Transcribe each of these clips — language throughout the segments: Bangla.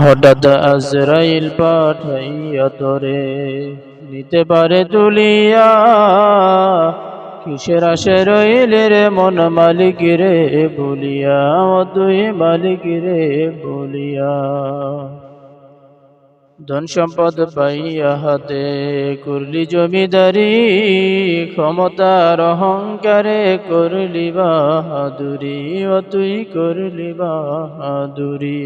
হঠাৎ আজরাইল পাঠাইয়া তোরে নিতে পারে তুলিয়া কিসের আশে রইলে রে মন মালিক রে বলিয়া তুই মালিক রে বলিয়া। ধন সম্পদ পাইয়া হাতে করলি জমিদারি, ক্ষমতার অহংকারে করলি বাহাদুরি, ও তুই করলি বাহাদুরি।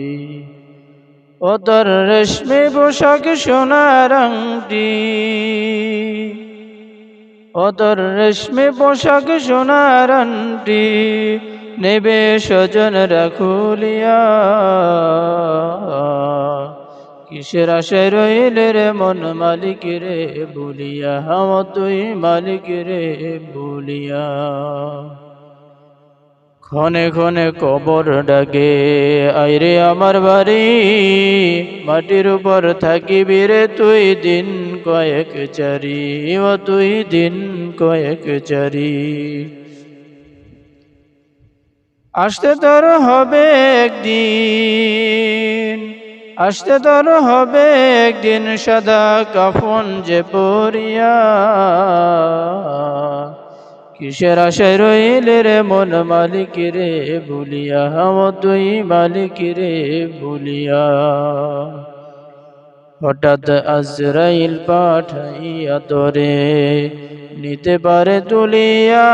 ও তোর রেশমি পোশাক সোনার আংটি ও তোর রেশমি পোশাক সোনার আংটি নেবে স্বজন রাখুলিয়া। কিসের আশায় রইলে রে মন মালিক রে বলিয়া? হাম তুই মালিক রে বলিয়া। ক্ষণে ক্ষণে কবর ডাকে, আইরে আমার বাড়ি, মাটির উপর থাকিবি রে তুই দিন কয়েক চারি, ও তুই দিন কয়েক চারি। আসতে তোর হবে একদিন, আসতে তোর হবে একদিন সাদা কাফন যে পরিয়া। কিসের আশায় রইলে রে মন মালিক রে? বলিয়া হাম তুই মালিক রে বলিয়া হঠাৎ আজরাইল পাঠাইয়া তোরে নিতে পারে তুলিয়া।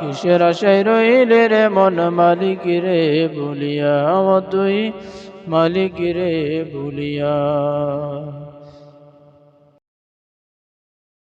কিসের আশায় রইলে রে মন মালিক রে? বলিয়া হাম তুই মালিক রে বলিয়া